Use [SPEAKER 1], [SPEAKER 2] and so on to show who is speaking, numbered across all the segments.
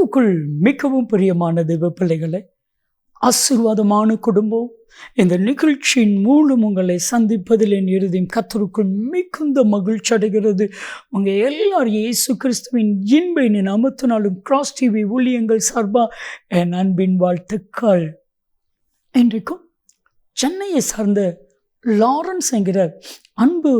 [SPEAKER 1] கிறிஸ்துவுக்குள் மிகவும் பிரியமான தெய்வ பிள்ளைகளை ஆசீர்வாதமான குடும்பம். இந்த நிகழ்ச்சியின் மூலம் உங்களை சந்திப்பதில் என் இறுதியும் கத்தருக்குள் மிகுந்த மகிழ்ச்சி அடைகிறது. உங்கள் எல்லாரும் இயேசு கிறிஸ்துவின் இன்பை என் கிராஸ் டிவி ஊழியங்கள் சார்பா என் அன்பின் வாழ்த்துக்கள். இன்றைக்கும் சென்னையை சார்ந்த லாரன்ஸ் என்கிற அன்பு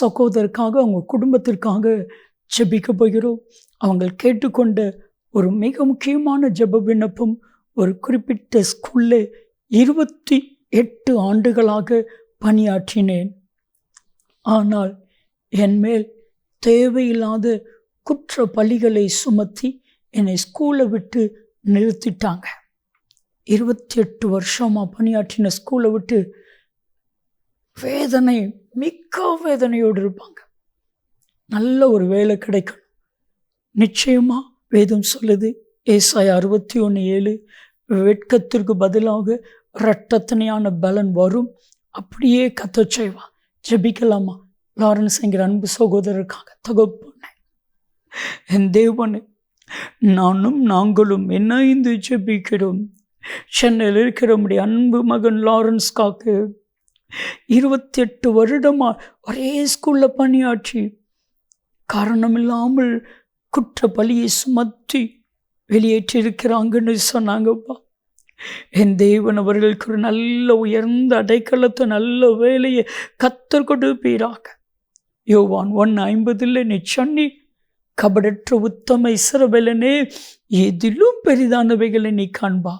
[SPEAKER 1] சகோதரருக்காக அவங்க குடும்பத்திற்காக ஜெபிக்க போகிறோம். அவங்க கேட்டுக்கொண்ட ஒரு மிக முக்கியமான ஜெப விண்ணப்பம் ஒரு குறிப்பிட்ட ஸ்கூலில் இருபத்தி எட்டு ஆண்டுகளாக பணியாற்றினேன். ஆனால் என் மேல் தேவையில்லாத குற்ற பலிகளை சுமத்தி என்னை ஸ்கூலை விட்டு நிறுத்திட்டாங்க. இருபத்தி எட்டு வருஷமாக பணியாற்றின ஸ்கூலை விட்டு வேதனை மிக்க வேதனையோடு இருப்பாங்க. நல்ல ஒரு வேலை கிடைக்கணும். நிச்சயமாக வேதம் சொல்லுது ஏசாய் அறுபத்தி ஒன்று ஏழு வெட்கத்திற்கு பதிலாக இரட்டத்தனையான பலன் வரும். அப்படியே கத்த செய்வா. ஜெபிக்கலாமா? லாரன்ஸ் என்கிற அன்பு சகோதரருக்காக தகப்பனே என் தேவனே நானும் நாங்களும் இணைந்து ஜெபிக்கிறோம். சென்னையில் இருக்கிற நம்முடைய அன்பு மகன் லாரன்ஸ்காக இருபத்தி எட்டு வருடமாக ஒரே ஸ்கூலில் பணியாற்றி காரணமில்லாமல் குற்ற பலியை சுமத்தி வெளியேற்றிருக்கிறாங்கன்னு சொன்னாங்கப்பா. என் தேவன் அவர்களுக்கு ஒரு நல்ல உயர்ந்த அடைக்கலத்தை நல்ல வேலையை கத்தர் கொடுப்பீராக. யோவான் ஒன் ஐம்பதில் நீ சொன்னி கபடற்ற உத்தம இசரவேலனே எதிலும் பெரிதானவைகளை நீ காண்பா.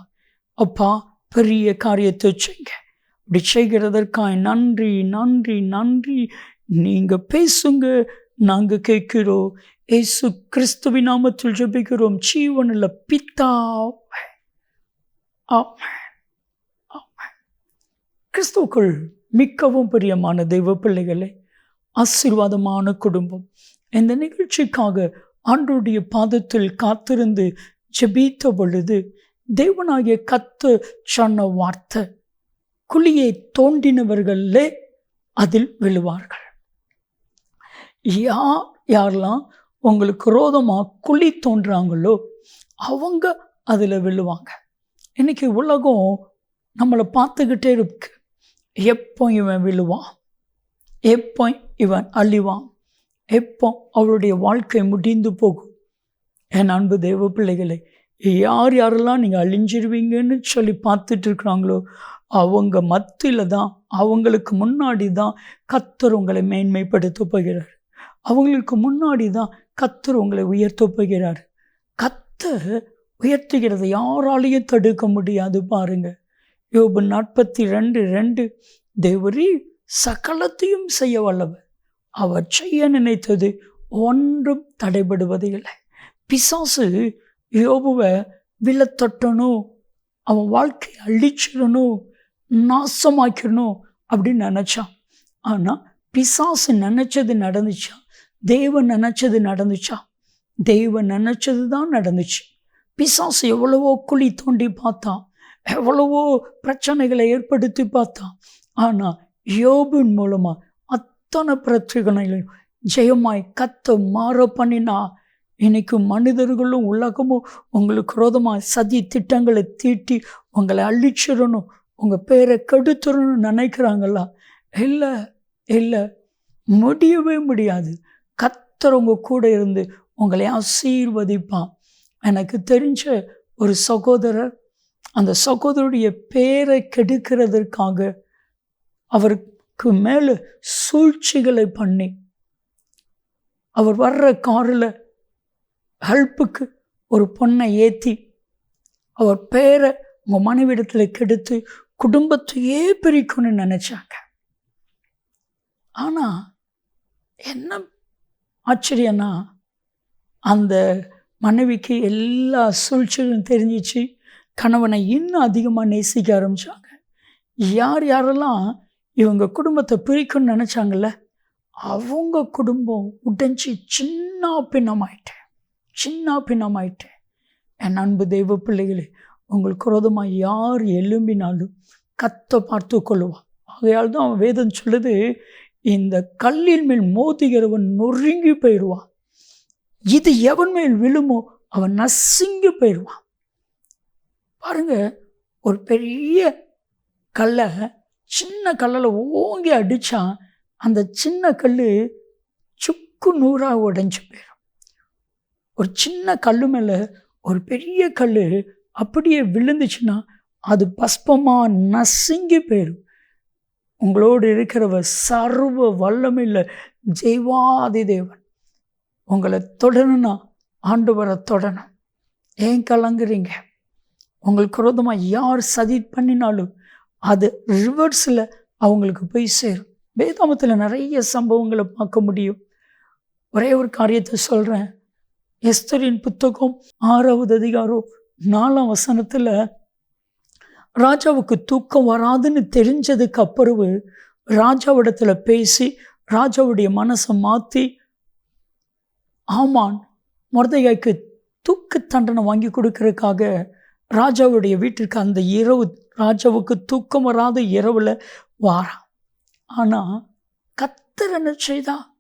[SPEAKER 1] அப்பா பெரிய காரியத்தை செய்ங்க அப்படி செய்கிறதற்காக நன்றி நன்றி நன்றி. நீங்கள் பேசுங்க நாங்கள் கேட்கிறோம் ஏசு கிறிஸ்துவி நாமத்தில் ஜெபிக்கிறோம். ஜீவனில் பித்தா கிறிஸ்துவுக்குள் மிக்கவும் பிரியமான தெய்வ பிள்ளைகளே ஆசீர்வாதமான குடும்பம். இந்த நிகழ்ச்சிக்காக ஆண்டோடைய பாதத்தில் காத்திருந்து ஜெபித்த பொழுது தேவனாகிய கத்து சொன்ன வார்த்தை குழியை தோண்டினவர்களே அதில் விழுவார்கள். யார் யாரெல்லாம் உங்களுக்கு ரோதமாக குழி தோன்றுறாங்களோ அவங்க அதில் விழுவாங்க. இன்னைக்கு உலகம் நம்மளை பார்த்துக்கிட்டே இருக்கு. எப்போ இவன் விழுவான்? எப்போ இவன் அழிவான்? எப்போ அவளுடைய வாழ்க்கை முடிந்து போகும்? என் அன்பு தெய்வ பிள்ளைகளை யார் யாரெல்லாம் நீங்கள் அழிஞ்சிருவீங்கன்னு சொல்லி பார்த்துட்டு இருக்கிறாங்களோ அவங்க மத்தியில் தான் அவங்களுக்கு முன்னாடி தான் கத்தர் உங்களை மேன்மைப்படுத்த போகிறார். அவங்களுக்கு முன்னாடி தான் கத்தர் உங்களை உயர்த்த போகிறார். கத்தர் உயர்த்துகிறத யாராலையும் தடுக்க முடியாது பாருங்க. யோபு நாற்பத்தி ரெண்டு ரெண்டு தேவரி சகலத்தையும் செய்ய வல்லவர். அவர் செய்ய நினைத்தது ஒன்றும் தடைபடுவது இல்லை பிசாசு யோபுவை விழத்தட்டணும் அவன் வாழ்க்கையை அழிச்சிடணும் நாசமாக்கிடணும் அப்படின்னு நினச்சான். ஆனால் பிசாசு நினச்சது நடந்துச்சா? தேவன் நினச்சது நடந்துச்சா? தெய்வன் நினச்சது தான் நடந்துச்சு. பிசாசு எவ்வளவோ குழி தோண்டி பார்த்தான் எவ்வளவோ பிரச்சனைகளை ஏற்படுத்தி பார்த்தான் ஆனால் யோபின் மூலமாக அத்தனை பிரச்சனைகளையும் ஜெயமாய் கத்த மாற பண்ணினா இன்னைக்கு மனிதர்களும் உலகமும் உங்களுக்கு ரோதமாக சதி திட்டங்களை தீட்டி உங்களை அழிச்சிடணும் உங்கள் பேரை கெடுத்துடணும்னு நினைக்கிறாங்களா? இல்லை இல்லை முடியவே முடியாது. கத்தர் உங்கள் கூட இருந்து உங்களை ஆசீர்வதிப்பான். எனக்கு தெரிஞ்ச ஒரு சகோதரர் அந்த சகோதரருடைய பேரை கெடுக்கிறதற்காக அவருக்கு மேலே சூழ்ச்சிகளை பண்ணி அவர் வர்ற காரில் ஹெல்ப்புக்கு ஒரு பொண்ணை ஏற்றி அவர் பேரை உங்கள் மனைவிடத்தில் கெடுத்து குடும்பத்தையே பிரிக்கணும்னு நினச்சாங்க. ஆனால் என்ன ஆச்சரியன்னா அந்த மனைவிக்கு எல்லா சூழ்ச்சிகளும் தெரிஞ்சிச்சு. கணவனை இன்னும் அதிகமாக நேசிக்க ஆரம்பித்தாங்க யார் யாரெல்லாம் இவங்க குடும்பத்தை பிரிக்கும்னு நினச்சாங்கல்ல அவங்க குடும்பம் உடைஞ்சி சின்ன பின்னமாயிட்டேன். சின்ன பின்னமாயிட்டேன். என் அன்பு தெய்வ பிள்ளைகளே உங்களுக்கு குரோதமாக யார் எழும்பினாலும் கத்த பார்த்து கொள்ளுவான் ஆகையால் தான் அவன் வேதம் சொல்லுது இந்த கல்லின் மேல் மோதுகிறவன் நொறுங்கி போயிடுவான். இது எவன் மேல் விழுமோ அவன் நசுங்கி போயிடுவான். பாருங்க ஒரு பெரிய கல்லை சின்ன கல்லில் ஓங்கி அடித்தான் அந்த சின்ன கல் சுக்கு நூறாக உடஞ்சி போயிடும். ஒரு சின்ன கல் மேலே ஒரு பெரிய கல் அப்படியே விழுந்துச்சுன்னா அது பஸ்பமாக நசுங்கி போயிடும். உங்களோடு இருக்கிறவர் சர்வ வல்லமில்லை ஜெய்வாதி தேவன். உங்களை தொடணும்னா ஆண்டவரை தொடணும். ஏன் கலங்குறீங்க? உங்களுக்கு விரோதமாக யார் சதி பண்ணினாலும் அது ரிவர்ஸில் அவங்களுக்கு போய் சேரும். வேதாமத்தில் நிறைய சம்பவங்களை பார்க்க முடியும். ஒரே ஒரு காரியத்தை சொல்கிறேன் எஸ்தரின் புத்தகம் ஆறாவது அதிகாரம் நாலாம் வசனத்தில் ராஜாவுக்கு தூக்கம் வராதுன்னு தெரிஞ்சதுக்கு அப்புறவு ராஜாவிடத்தில் பேசி ராஜாவுடைய மனசை மாற்றி ஆமான் முரதையாய்க்கு தூக்கு தண்டனை வாங்கி கொடுக்கறதுக்காக ராஜாவுடைய வீட்டிற்கு அந்த இரவு ராஜாவுக்கு தூக்கம் வராத இரவில் வாரான் ஆனால் கத்தர் என்ன செய்தா?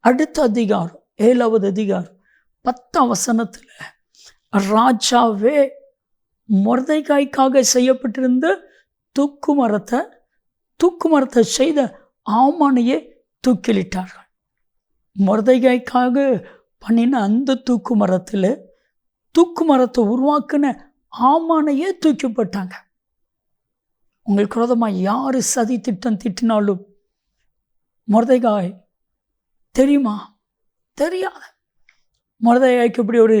[SPEAKER 1] அடுத்த அதிகாரம் ஏழாவது அதிகாரம் பத்தாம் வசனத்தில் ராஜாவே மொர்தைக்காய்க்காக செய்யப்பட்டிருந்த தூக்கு மரத்தை தூக்கு மரத்தை செய்த ஆமானையே தூக்கிலிட்டார்கள். மொர்தைக்காய்க்காக பண்ணின அந்த தூக்கு மரத்தில் தூக்கு மரத்தை உருவாக்குன ஆமானையே தூக்கிப்பட்டாங்க. உங்களுக்கு விரோதமாக யார் சதி திட்டம் திட்டினாலும் முரதைகாய் தெரியுமா? தெரியாது. முரதைகாய்க்கு இப்படி ஒரு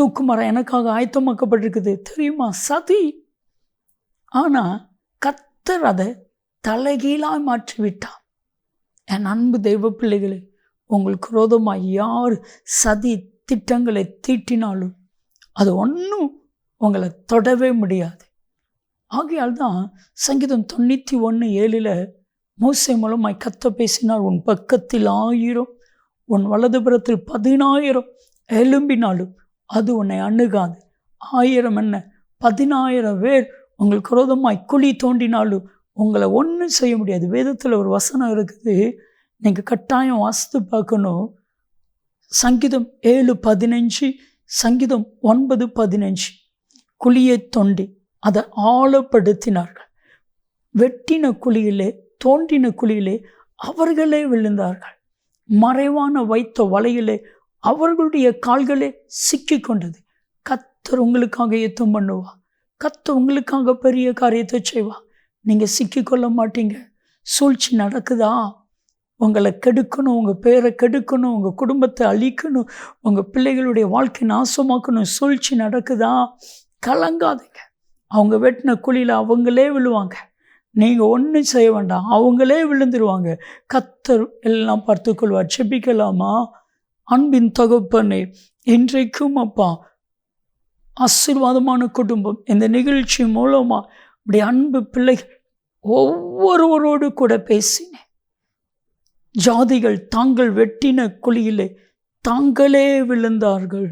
[SPEAKER 1] தூக்குமரம் எனக்காக ஆயத்தமாக்கப்பட்டிருக்குது. தெரியுமா சதி? ஆனால் கத்தர் அதை தலைகீழாய் மாற்றி விட்டான் என் அன்பு தெய்வ பிள்ளைகளே உங்களுக்கு ரோதமாக யார் சதி திட்டங்களை தீட்டினாலும் அது ஒன்றும் உங்களை தொடவே முடியாது. ஆகையால் தான் சங்கீதம் தொண்ணூற்றி ஒன்று ஏழில் மோசை மூலமாய் கத்த பேசினார் உன் பக்கத்தில் ஆயிரம் உன் வலதுபுறத்தில் பதினாயிரம் எலும்பினாலும் அது உன்னை அணுகாது. ஆயிரம் என்ன? பதினாயிரம் பேர் உங்களுக்கு விரோதமாய் குழி தோண்டினாலும் உங்களை ஒன்றும் செய்ய முடியாது. வேதத்தில் ஒரு வசனம் இருக்குது. நீங்கள் கட்டாயம் வாசித்து பார்க்கணும். சங்கீதம் ஏழு பதினஞ்சு சங்கீதம் ஒன்பது பதினஞ்சு. குழியை தோண்டி அதை ஆழப்படுத்தினார்கள். வெட்டின குழியிலே தோண்டின குழியிலே அவர்களே விழுந்தார்கள். மறைவான வைத்த வலையிலே அவர்களுடைய கால்களே சிக்கி கொண்டது. கத்தர் உங்களுக்காக யுத்தம் பண்ணுவா. கத்தர் உங்களுக்காக பெரிய காரியத்தை செய்வா. நீங்கள் சிக்கி கொள்ள மாட்டீங்க. சூழ்ச்சி நடக்குதா? உங்களை கெடுக்கணும் உங்கள் பேரை கெடுக்கணும் உங்கள் குடும்பத்தை அழிக்கணும் உங்கள் பிள்ளைகளுடைய வாழ்க்கை நாசமாக்கணும் சூழ்ச்சி நடக்குதா? கலங்காதீங்க. அவங்க வெட்டின குழியில் அவங்களே விழுவாங்க. நீங்கள் ஒன்றும் செய்ய வேண்டாம். அவங்களே விழுந்துருவாங்க. கத்தர் எல்லாம் பார்த்துக்கொள்வார். செபிக்கலாமா அன்பின் தகப்பனே இன்றைக்கும் அப்பா ஆசீர்வாதமான குடும்பம் இந்த நிகழ்ச்சி மூலமாக இப்படி அன்பு பிள்ளைகள் ஒவ்வொருவரோடு கூட பேசினேன். ஜாதிகள் தாங்கள் வெட்டின குழியிலே தாங்களே விழுந்தார்கள்.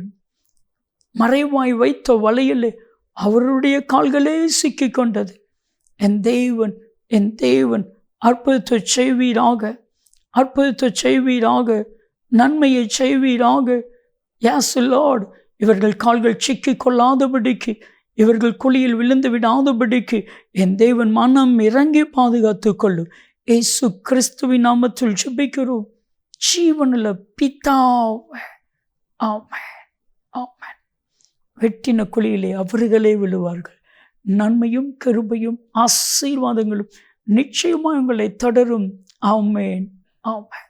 [SPEAKER 1] மறைவாய் வைத்த வலையிலே அவருடைய கால்களே சிக்கி கொண்டது. என் தேவன் என் தேவன் அற்புதத்தை செய்வீராக அற்புதத்தை செய்வீராக நன்மையை செய்வீராக. யாஸ் லார்ட் இவர்கள் கால்கள் சிக்கி கொள்ளாதபடிக்கு இவர்கள் குழியில் விழுந்து விடாதபடிக்கு என் தேவன் மனம் இறங்கி பாதுகாத்து கொள்ளும் ஏசு கிறிஸ்துவின் நாமத்தில் சுபிக்கிறோம் ஜீவனில் பிதாவ ஆமேன் ஆமேன். வெட்டின குழியிலே அவர்களே விழுவார்கள். நன்மையும் கருபையும் ஆசீர்வாதங்களும் நிச்சயமாக உங்களை தொடரும். ஆமேன் ஆமேன்.